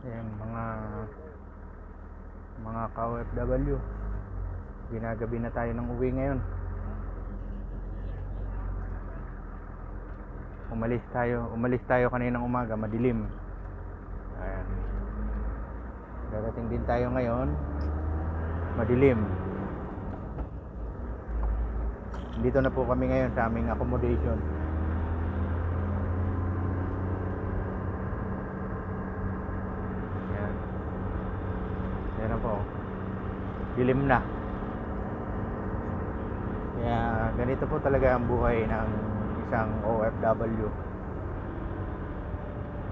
Ayan, mga mga ka-OFW ginagabi na tayo ng uwi ngayon. Umalis tayo umalis tayo kaninang umaga madilim. Ayan. darating din tayo ngayon madilim. Dito na po kami ngayon sa aming accommodation. Po. Dilim na. Kaya ganito po talaga ang buhay ng isang OFW.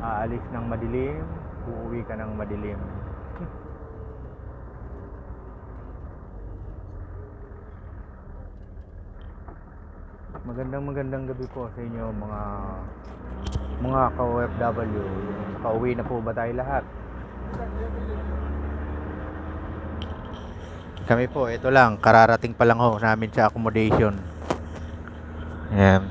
Aalis ng madilim, uuwi ka ng madilim. Magandang magandang gabi po sa inyo mga mga ka-OFW. Nakauwi na po ba tayo lahat? Kami po, ito lang, kararating pa lang ho namin sa accommodation. Ayan.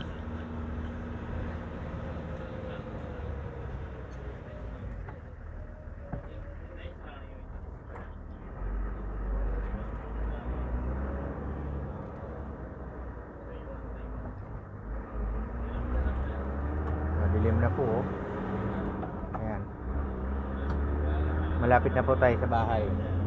Madilim na oh. Ayan. Malapit na po tayo sa bahay. Ayan.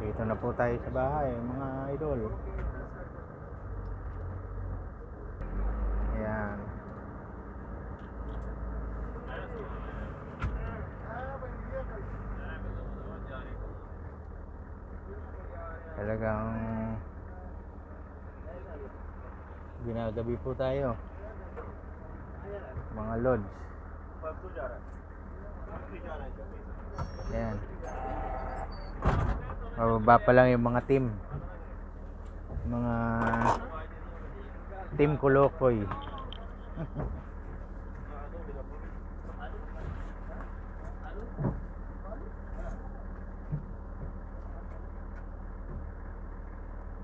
Dito na po tayo sa bahay, mga idol. Ayan. Talagang ginagabi po tayo. Mga lods. Ayan. Mababa pa lang yung mga team. Mga team Kolokoy.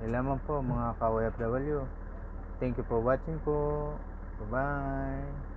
Yan lamang po mga ka-OFW. Thank you for watching po. Bye-bye.